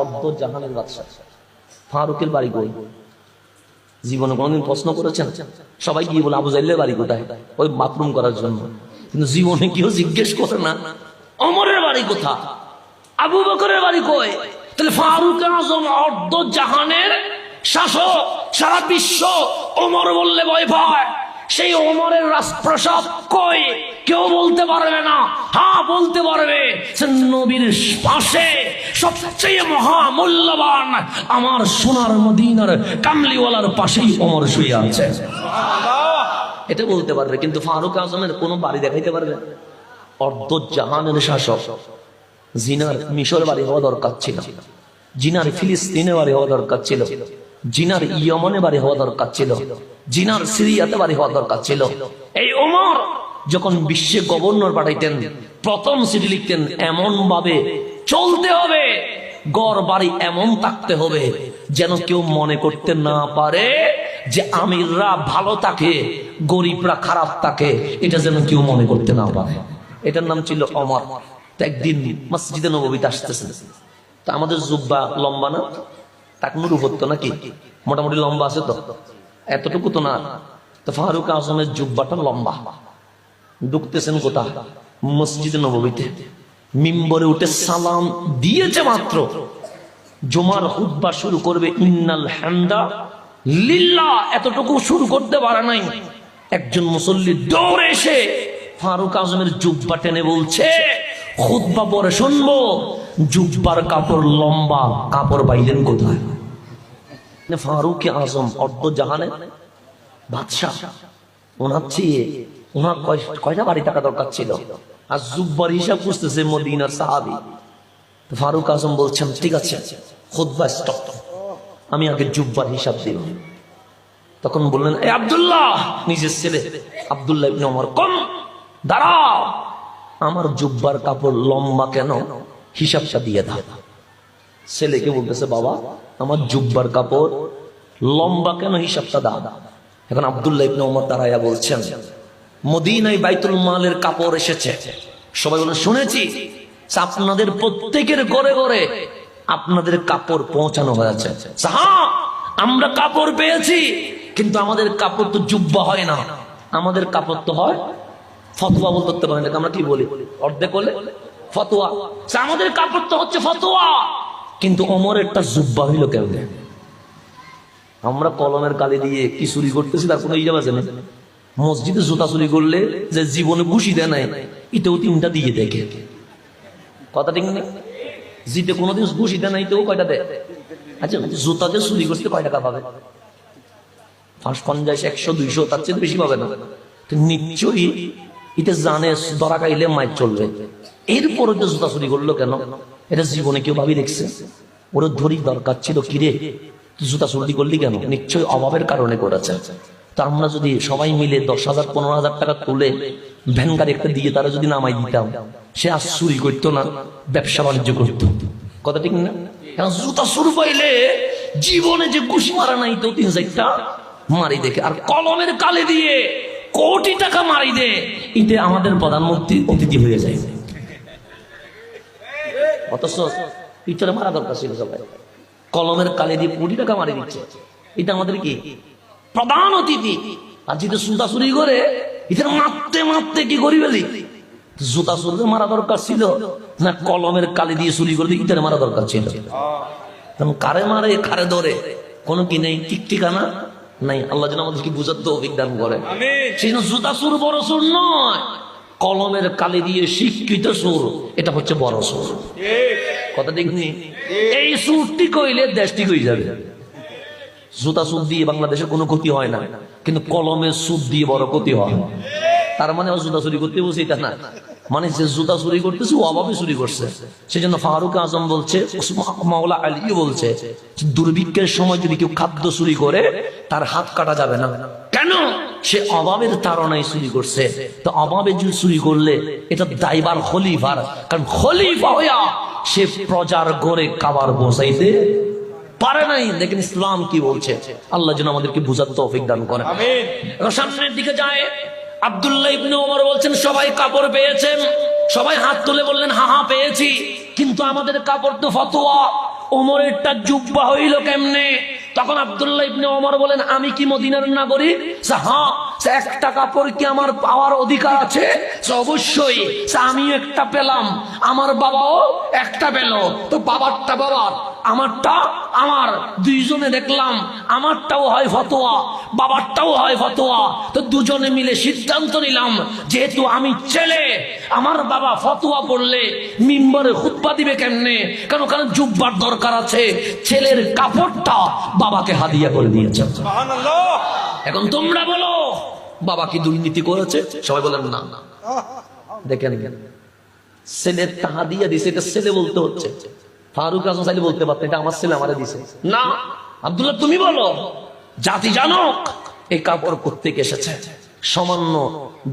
অর্ধ জাহানের বাদশাহ। ফারুকের বাড়ি জীবনে প্রশ্ন করেছেন? সবাই গিয়ে বলে, আবু জাইলের বাড়ি কোথায়? ওই বাথরুম করার জন্য। কিন্তু জীবনে কেউ জিজ্ঞেস করে না, অমরের বাড়ি কোথা আবু বকরের বাড়ি কই? তাহলে ফারুক আজম অর্ধ জাহানের শাসক, সারা বিশ্ব অমর বললে ভয় পায়। সেই ওমরের রাজপ্রসাদ কই? কেউ বলতে পারবে না। হ্যাঁ বলতে পারবে। নবীর পাশে সবচেয়ে মহামূল্যবান আমার সোনার মদিনার কামলিওয়ালার পাশেই ওমর শুয়ে আছে। এটা বলতে পারবে, কিন্তু ফারুক আজমের কোনো বাড়ি দেখাইতে পারবে। অর্ধ জাহানের শাসক। জিনার মিশর বাড়ি হওয়া দরকার ছিল। জিনার ফিলিস্তিনে বাড়ি হওয়া দরকার ছিল। জিনার ইয়মনে বাড়ি হওয়া দরকার ছিল। জিনার সিরিয়াতে বাড়ি হওয়া দরকার ছিল। এই ওমর যখন বিশ্বে গভর্নর পাঠাইতেন, প্রথম চিঠি লিখতেন এমন ভাবে চলতে হবে, গড় বাড়ি এমন থাকতে হবে যেন কেউ মনে করতে না পারে যে আমিররা ভালো থাকে, গরিবরা খারাপ থাকে, এটা যেন কেউ মনে করতে না পারে। এটার নাম ছিল অমর তো একদিন মসজিদে নবীতে আসতেছেন তা আমাদের জুব্বা লম্বা না? টাকনুর উপত্য নাকি? মোটামুটি লম্বা আছে তো। এতটুকু তো না। তো ফারুক আজমের জুব্বাটা লম্বা। ঢুকতেছেন কোথা মসজিদে নবীতে মিম্বরে উঠে সালাম দিয়েছে মাত্র। জুমার হুদ্বা শুরু করবে, ইন্নাল হ্যান্ডা লিল্লা এতটুকু শুরু করতে পারে নাই। একজন মুসল্লি দৌড়ে এসে ফারুক আজমের জুব্বা টেনে বলছে খুদ্া পরে শুনব। জুব্বার কাপড় লম্বা, কাপড় বাইলেন কোথায়? ফারুক আজম অর্ধ জাহানে বাদশাহ, ওনার চেয়ে ওনার কয়- কয়টা বাড়ি টাকা দরকার ছিল? আর জুব্বার হিসাব বুঝতেছে মদিনার সাহাবি। ফারুক আজম বলছেন ঠিক আছে খুদ্া স্টপ আমি আগে জুব্বার হিসাব দিব। তখন বললেন, এ আব্দুল্লাহ, নিজের ছেলে, আব্দুল্লাহ ওমর, কম, দাঁড়াও। আমার জুব্বার কাপড় লম্বা কেন? হিসাবটা দিয়ে দাও। ছেলেকে বলতেছে, বাবা, আমার জুব্বার কাপড় লম্বা কেন হিসাবটা দাও? এখন আব্দুল্লাহ ইবনে ওমর দাঁড়াইয়া বলছেন, মদিনায় বাইতুল মালের কাপড় এসেছে। সবাই বলে, শুনেছি। আপনাদের প্রত্যেকের ঘরে ঘরে আপনাদের কাপড় পৌঁছানো হয়েছে। হ্যাঁ আমরা কাপড় পেয়েছি, কিন্তু আমাদের কাপড় তো জুব্বা হয় না। আমাদের কাপড় তো হয় ফতোয়া বলতে পারেন, আমরা কি বলি? অর্ধেক ফতোয়া। আমাদের কাপড় তো হচ্ছে ফতোয়া। কিন্তু অমরেরটা জুব্বা হইল কেমনে? আমরা কলমের কালি দিয়ে কি চুরি করতেছি তার কোনো ইজাব আছে না? মসজিদে জুতা চুরি করলে যে জীবনে ঘুষি দেয় নাই, এটাও তিনটা দিয়ে দেখে। কথা ঠিক নেই জিতে কোনোদিন ঘুষি দেয় নাই, এটাও কয়টা দেয়? আচ্ছা জুতাতে চুরি করতে কয় টাকা পাবে? পাঁচ পঞ্চাশ, একশো, দুইশো, তার চেয়ে বেশি পাবে না। নিশ্চয়ই এটা জানে ধরা খাইলে মায়ের চলবে। এরপরে তো জুতা চুরি করল কেন? এটা জীবনে কেউ ভাবি দেখছে। ওর ধরি দরকার ছিল কিরে জুতা চুরি করলি কেন? নিশ্চয়ই অভাবের কারণে করেছে। তা আমরা যদি সবাই মিলে দশ হাজার, পনেরো হাজার টাকা তুলে ভ্যান গাড়ি একটা দিয়ে তারা যদি নামাই দিতাম, সে আর চুরি করতো না, ব্যবসা বাণিজ্য করতো। কথা ঠিক না? জুতা শুরু পাইলে জীবনে যে ঘুষি মারা নাই তো তিন চারটা মারি দেখে। আর কলমের কালে দিয়ে কোটি টাকা মারি দে, এতে আমাদের প্রধানমন্ত্রী অতিথি হয়ে যায়। অথচ পিছনে মারা দরকার ছিল সবাই। কলমের কালে দিয়ে কোটি টাকা মারি দিচ্ছে। এটা আমাদের কি? প্রধান অতিথি। আর সুতা চুরি করে এদের মারতে মারতে কি করি বলি? জুতা চুরি মারা দরকার ছিল না কলমের কালি দিয়ে চুরি করে ইটারে মারা দরকার ছিল? কারে মারে কারে ধরে? কোনো কি নেই? ঠিক ঠিকানা? নাই। আল্লাহ যেন আমাদেরকে বুঝার তো অভিজ্ঞান করে। সেই জন্য জুতা সুর বড় সুর নয়। কলমের কালি দিয়ে শিক্ষিত সুর, এটা হচ্ছে বড় সুর। কথা নেই? এই সুরটি কইলে দেশটি হয়ে যাবে। জুতা সুদ দিয়ে বাংলাদেশে কোনো ক্ষতি হয় না, কিন্তু কলমের সুদ দিয়ে বড় ক্ষতি হয়। তার মানে জুতা চুরি করতে বসে, এটা না। মানে যে জুতা চুরি করতেছে, ও অভাবে চুরি করছে। সেই জন্য ফারুক আজম বলছে মাওলা আলী বলছে দুর্ভিক্ষের সময় যদি কেউ খাদ্য চুরি করে, তার হাত কাটা যাবে না। কেন? সে অভাবের তারণায় চুরি করছে। তো অভাবে যদি চুরি করলে এটা দায়বার খলিফার। কারণ খলিফা হইয়া সে প্রজার গড়ে কাবার বসাইতে পারে নাই। দেখেন ইসলাম কি বলছে? আল্লাহ যেন আমাদেরকে বুঝার তৌফিক দান করে সামনের দিকে যায়। আব্দুল্লাহ ইবনে ওমর বলছেন সবাই কাপড় পেয়েছেন। সবাই হাত তুলে বললেন হা হা পেয়েছি। কিন্তু আমাদের কাপড় তো ফতোয়া। ওমরেরটা জুব্বা হইল কেমনে? তখন আবদুল্লাহ ইবনে ওমর বলেন, আমি কি মদিনার নাগরিক? হ্যাঁ একটা কাপড় কি আমার পাওয়ার অধিকার আছে? অবশ্যই, সে আমিও একটা পেলাম, আমার বাবাও একটা পেল। তো বাবারটা বাবার? আমারটা আমার দুইজনে দেখলাম আমারটাও হয় ফতোয়া বাবারটাও হয় ফতোয়া। তো দুজনে মিলে সিদ্ধান্ত নিলাম যেহেতু আমি ছেলে আমার বাবা ফতোয়া পড়লে মিম্বরে খুতবা দিবে কেমনে? কেন কারণ জুব্বার দরকার আছে ছেলের কাপড়টা বাবাকে হাদিয়া করে দিয়েছে। এখন তোমরা বলো বাবা কি দুর্নীতি করেছে? সবাই বলেন না না। দেখেন ছেলের তাহা দিয়ে দিছে এটা ছেলে বলতে হচ্ছে। ফারুক আজম চাইলে বলতে পারতেন, এটা আমার ছেলে আমারে দিছে। না, আব্দুল্লাহ, তুমি বলো, জাতি জানক। এই কাপড় করতে এসেছে? সামান্য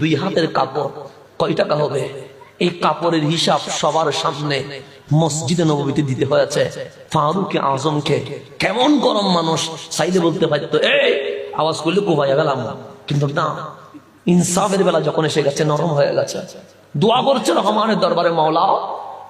দুই হাতের কাপড় কয় টাকা হবে? এই কাপড়ের হিসাব সবার সামনে মসজিদে নবীতে দিতে হয়েছে। ফারুক আজমকে কেমন গরম মানুষ চাইলে বলতে পারতো, এই, আওয়াজ করলে কোবাইয়া গেলাম। কিন্তু না, ইনসাফের বেলা যখন এসে গেছে, নরম হয়ে গেছে। দোয়া করছে রহমানের দরবারে মাওলা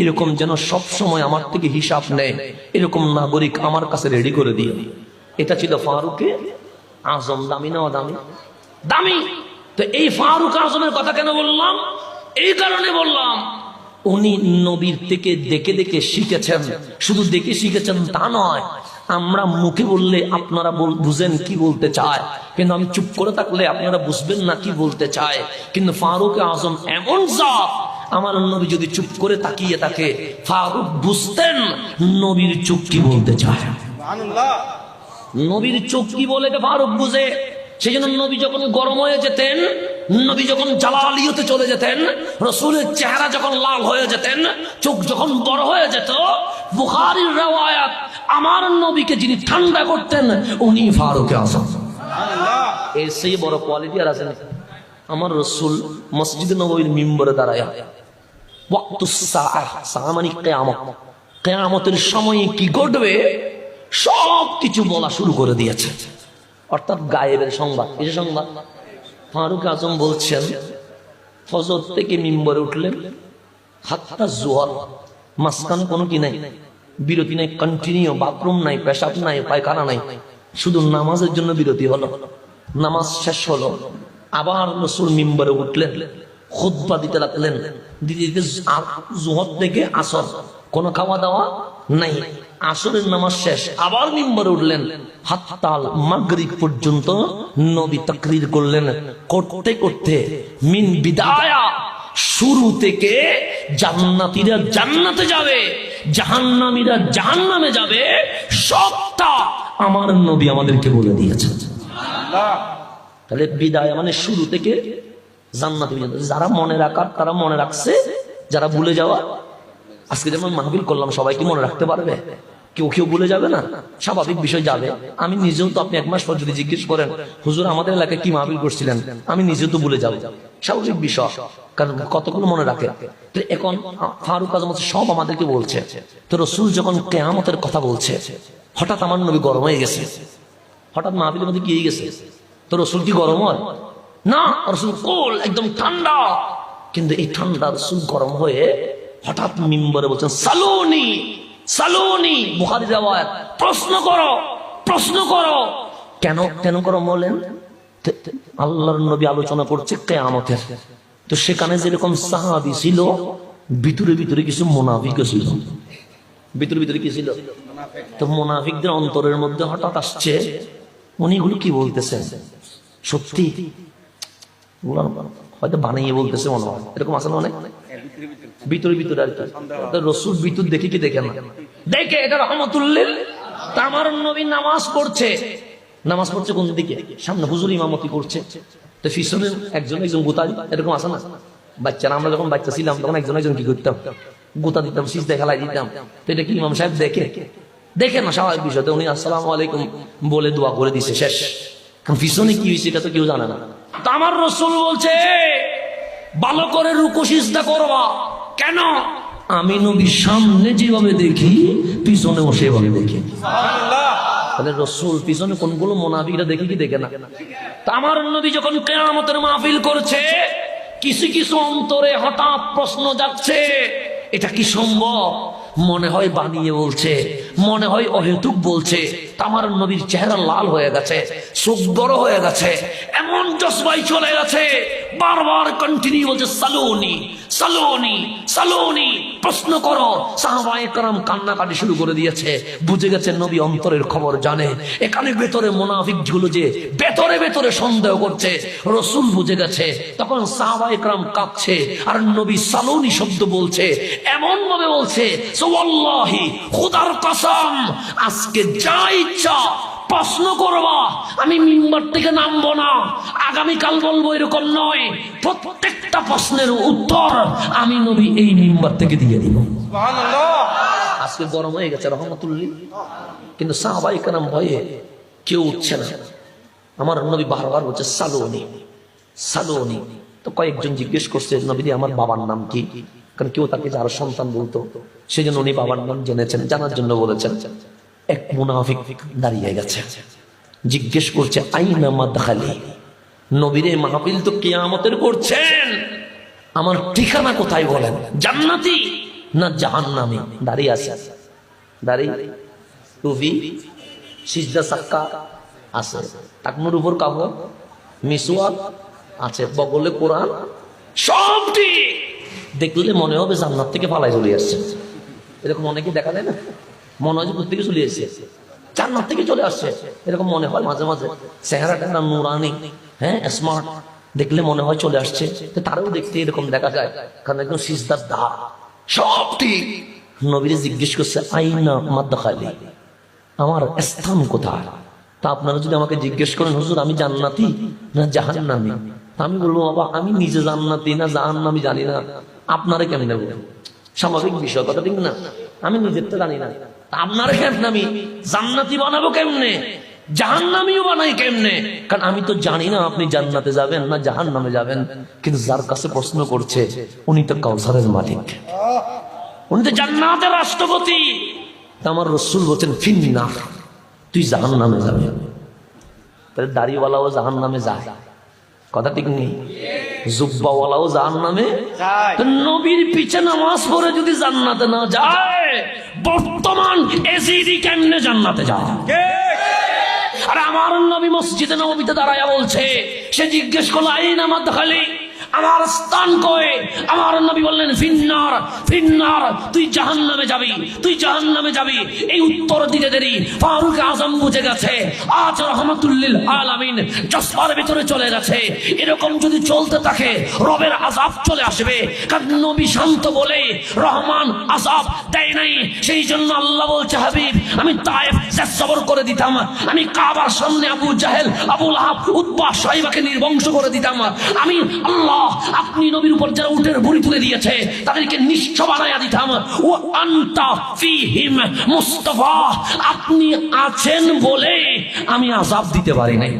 এরকম যেন সব সময় আমার থেকে হিসাব নেয়। এরকম নাগরিক আমার কাছে রেডি করে দিয়ে এটা ছিল ফারুকে আজম। দামি না দামি? দামি! তো এই ফারুক আজমের কথা কেন বললাম? এই কারণে বললাম, উনি নবীর থেকে দেখে দেখে শিখেছেন। শুধু দেখে শিখেছেন তা নয়, আমরা মুখে বললে আপনারা বুঝেন কি বলতে চায়। কিন্তু আমি চুপ করে থাকলে আপনারা বুঝবেন না কি বলতে চায়। কিন্তু ফারুক আজম এমন জাত আমার নবী যদি চুপ করে তাকিয়ে থাকে ফারুক বুঝতেন নবীর চুপ কি বলতে চায়। নবীর চোখ কি বলে ফারুক বুঝে? সেই জন্য নবী যখন গরম হয়ে যেতেন নবী যখন জালালিয়তে চলে যেতেন রসুলের চেহারা যখন লাল হয়ে যেতেন চোখ যখন বড় হয়ে যেত বুখারির রেওয়ায়াত আমার নবীকে যিনি ঠান্ডা করতেন উনি ফারুক আজম। এর সেই বড় কোয়ালিটি আর আছে নাকি? আমার রসুল মসজিদ নবীর মিম্বরে দাঁড়ায়। মানে কেয়ামত। কেয়ামতের সময়ে কি ঘটবে? সব কিছু বলা শুরু করে দিয়েছে। অর্থাৎ গায়েবের সংবাদ। যে সংবাদ? ফারুক আজম বলছেন, ফজর থেকে মিম্বরে উঠলেন হাতটা জোয়ার, মাঝখানে কোনো কি নাই, বিরতি নাই কন্টিনিউ বাথরুম নাই, পেশাব নাই, পায়খানা নাই, শুধু নামাজের জন্য বিরতি হলো। নামাজ শেষ হলো। আবার রসুল মিম্বরে উঠলেন খুদ্া দিতে লাগলেন। দিতে দিতে থেকে আসর, কোনো খাওয়া দাওয়া নাই। আসরের নামাজ শেষ, আবার মিম্বরে উঠলেন। হাততাল মাগরিব পর্যন্ত নবী তাকরির করলেন। করতে করতে মিন বিদায়া শুরু থেকে জান্নাতীরা জান্নাতে যাবে, জাহান্নামীরা জাহান্নামে যাবে, সবটা আমার নবী আমাদেরকে বলে দিয়েছেন। তাহলে বিদায় মানে শুরু থেকে জান্নাতে যারা মনে রাখার, তারা মনে রাখছে, যারা ভুলে যাওয়া। আজকে যেমন মাহবিল করলাম, সবাই কি মনে রাখতে পারবে? কেউ কেউ ভুলে যাবে না? স্বাভাবিক বিষয় যাবে। আমি নিজেও তো আপনি এক মাস পর যদি জিজ্ঞেস করেন, হুজুর, আমাদের এলাকায় কি মাহবিল করছিলেন? আমি নিজেও তো ভুলে যাব। স্বাভাবিক বিষয়, কারণ কতগুলো মনে রাখে? তো এখন ফারুক আজম সব আমাদেরকে বলছে। তো রসুল যখন কেয়ামতের কথা বলছে, হঠাৎ আমার নবী গরম হয়ে গেছে। হঠাৎ মাহবিলের মধ্যে কি গেছে? তো রসুল কি গরম হয়? না, রসুল কোল, একদম ঠান্ডা। কিন্তু এই ঠান্ডা রসুল গরম হয়ে হঠাৎ মিম্বরে বলছেন, সালুনি সালুনি বুখারি রেওয়ায়াত। প্রশ্ন করো প্রশ্ন করো। কেন কেন করো বলেন আল্লাহর নবী আলোচনা করছে কেয়ামতের। তো সেখানে যেরকম সাহাবি ছিল, ভিতরে ভিতরে কিছু মোনাফিকও ছিল। ভিতরে ভিতরে কি ছিল? তো মোনাফিকদের অন্তরের মধ্যে হঠাৎ আসছে উনি এগুলো কি বলতেছেন? সত্যি? হয়তো বানিয়ে বলতেছে মনে হয়। এরকম আছে না অনেক? ভিতরে ভিতরে আর কি। রসুল ভিতর দেখে কি দেখে না? দেখে, এটা রহমতুল্লিল। আমার নবী নামাজ পড়ছে। নামাজ পড়ছে কোন দিকে? সামনে হুজুর ইমামতি করছে। তো পিছনে একজন একজন গোতারি, এরকম আছে না? বাচ্চারা, আমরা যখন বাচ্চা ছিলাম, তখন একজন একজন কি করতাম? গোতা দিতাম, সিজদা খেলাই দিতাম। তো এটা কি ইমাম সাহেব দেখে? দেখে না স্বাভাবিক বিষয়তে উনি আসসালামু আলাইকুম বলে দোয়া করে দিছে শেষ। কারণ পিছনে কি হয়েছে এটা তো কেউ জানে না। তা আমার রসুল বলছে ভালো করে রুকু সিজদা করবা। কেন? আমি নবীর সামনে যেভাবে দেখি পিছনেও সেভাবে দেখি। তাহলে রসুল পিছনে কোনগুলো মোনাফিকরা দেখে কি দেখে না? তা আমার নবী যখন কেয়ামতের মাহফিল করছে কিছু কিছু অন্তরে হঠাৎ প্রশ্ন যাচ্ছে এটা কি সম্ভব? মনে হয় বানিয়ে বলছে, মনে হয় অহেতুক বলছে, তামার নবীর চেহারা লাল হয়ে গেছে, চোখ বড় হয়ে গেছে, এমন জসবাই চলে গেছে বারবার কন্টিনিউ বলছে, সালোনি সালোনি সালোনি। প্রশ্ন করো সাহাবায়ে কারাম কান্নাকাটি শুরু করে দিয়েছে। বুঝে গেছে নবী অন্তরের খবর জানে। এখানে ভেতরে মোনাফিক ঝুলো যে ভেতরে ভেতরে সন্দেহ করছে, রসুল বুঝে গেছে। তখন সাহাবায়ে কারাম কাঁপছে আর নবী সালোনি শব্দ বলছে, এমন ভাবে বলছে সোয়াল্লাহি খুদার কসম, আজকে যা ইচ্ছা প্রশ্ন করবা আমি মিম্বার থেকে নামবো না। আগামীকাল বলব এরকম নয়। প্রত্যেকটা প্রশ্নের উত্তর আমি নবী এই মিম্বার থেকে দিয়ে দিব। আজকে গরম হয়ে গেছে রহমতুল্লি কিন্তু সাহাবাই কানাম ভয়ে কেউ উঠছে না। আমার নবী বারবার বলছে সালোনি সালোনি। তো কয়েকজন জিজ্ঞেস করছে নবীদি আমার বাবার নাম কি? কারণ কেউ তাকে যারা সন্তান বলতো সেই জন্য উনি বাবার নাম জেনেছেন জানার জন্য বলেছেন। এক মুনাফিক দাঁড়িয়ে গেছে। জিজ্ঞেস করছে, আইনা মাদখালি? নবীরে মাহফিল তো কিয়ামতের করছেন। আমার ঠিকানা কোথায় বলেন? জান্নাতি না জাহান্নামী? দাঁড়িয়ে আছে। দাঁড়িয়ে। টুপি, সিজদা সাক্কা আছে। টাকনুর উপর কাপড় মিসুয়া আছে, বগলে কোরআন, সব ঠিক। দেখলে মনে হবে জান্নাত থেকে পালাই চলে আসছে এরকম অনেকে দেখা যায় না? মনে হয় থেকে চলে এসেছে জান্নাত থেকে চলে আসছে এরকম মনে হয় মাঝে মাঝে। চেহারাটা না নুরানি হ্যাঁ স্মার্ট দেখলে মনে হয় চলে আসছে। তো তারাও দেখতে এরকম দেখা যায়। কারণ একদম সিজদার দা। সব ঠিক। নবীরে জিজ্ঞেস করছে, আইনা মাদ্দাখালি আমার স্থান কোথায়? তা আপনারা যদি আমাকে জিজ্ঞেস করেন, হুজুর, আমি জান্নাতি না জাহান্নামি? আমি বলব, বাবা, আমি নিজে জান্নাতি না জাহান্নামি জানি না। আপনারা কেমনে বলবেন স্বাভাবিক বিষয়, কথা ঠিক না? আমি নিজের তো জানি না। আপনারা কেমন আমি? জান্নাতি বানাবো কেমনে? জাহান্নামিও বানাই কেমনে? কারণ আমি তো জানি না আপনি জান্নাতে যাবেন না জাহান নামে যাবেন। কিন্তু যার কাছে প্রশ্ন করছে, উনি তো কাউসারের মালিক। উনি তো জান্নাতের রাষ্ট্রপতি। আমার রসুল বলছেন ফিন্না তুই জাহান নামে যাবে। তাহলে দাড়িওয়ালাও জাহান নামে যায়। কথা ঠিক নেই? জুব্বাওয়ালাও জাহান নামে? নবীর পিছে নামাজ পড়ে যদি জান্নাতে না যায় বর্তমান এসিডি কেমনে জান্নাতে যায়? আর আমার নবী মসজিদে নবীতে দাঁড়ায়া বলছে সে জিজ্ঞেস করল আইন আমার খালি আমার স্থান কয়ে আমার নবী বললেন, ফিন্নার ফিন্নার, তুই জাহান নামে যাবি, তুই জাহান নামে যাবি। এই উত্তর দিতে দেরি। ফারুক আজম বুঝে গেছে, আজ রহমতুল্লিল আলামিন চশমার ভিতরে চলে গেছে। এরকম যদি চলতে থাকে, রবের আজাব চলে আসবে। কারণ নবী শান্ত বলে রহমান আজাব দেয় নাই। সেই জন্য আল্লাহ বলছে, হাবিব, আমি তায়েফ সবর করে দিতাম। আমি কাবার সামনে আবু জাহেল, আবুল আহাব উদ্বাস সাহিবাকে নির্বংশ করে দিতাম। আমি আল্লাহ আপনি নবীর উপর যারা উটের ভুড়ি তুলে দিয়েছে, তাদেরকে নিঃস্ব বানাইয়া দিতাম। ও আন্তা ফিহিম মুস্তফা, আপনি আছেন বলে আমি আজাব দিতে পারি নাই।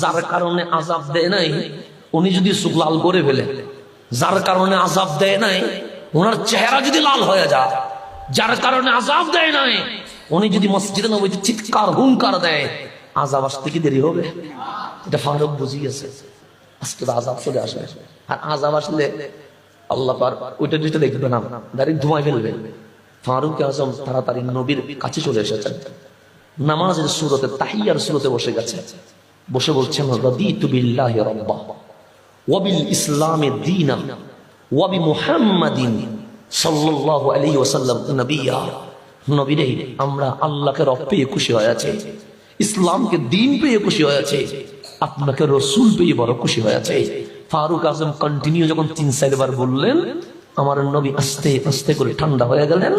যার কারণে আজাব দেয় নাই, উনি যদি সুখ লাল করে ফেলে, যার কারণে আজাব দেয় নাই ওনার চেহারা যদি লাল হয়ে যায়, যার কারণে আজাব দেয় নাই, উনি যদি মসজিদে নবীতে চিৎকার হুঙ্কার দেয় আজাব আসতে কি দেরি হবে? এটা ফারুক বুঝিয়েছে। আজকে আজাব চলে আসবে। আর আজাব আসলে আল্লাহ পার ওইটা দুইটা দেখবে না। দাঁড়িয়ে ধুমাই ফেলবে। ফারুক আজম তাড়াতাড়ি নবীর কাছে চলে এসেছেন। নামাজের সুরতে তাহিয়ার সুরতে বসে গেছে। বসে বলছেন আমরা আল্লাহকে রব পেয়ে খুশি হয়ে আছে। ইসলামকে দিন পেয়ে খুশি হয়ে আছে। আপনাকে রসুল পেয়ে বড় খুশি হয়ে আছে ফারুক আজম কন্টিনিউ যখন তিন, চারবার বললেন, আমার নবী আস্তে আস্তে করে ঠান্ডা হয়ে গেলেন।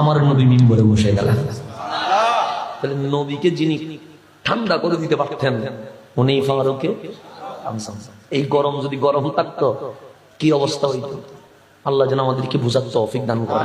আমার নবী মিম্বরে বসে গেলেন। তাহলে নবীকে যিনি ঠান্ডা করে দিতে পারতেন, উনি ফারুকে? এই গরম যদি গরম থাকতো, কি অবস্থা হইতো? আল্লাহ যেন আমাদেরকে বুঝার তৌফিক দান করে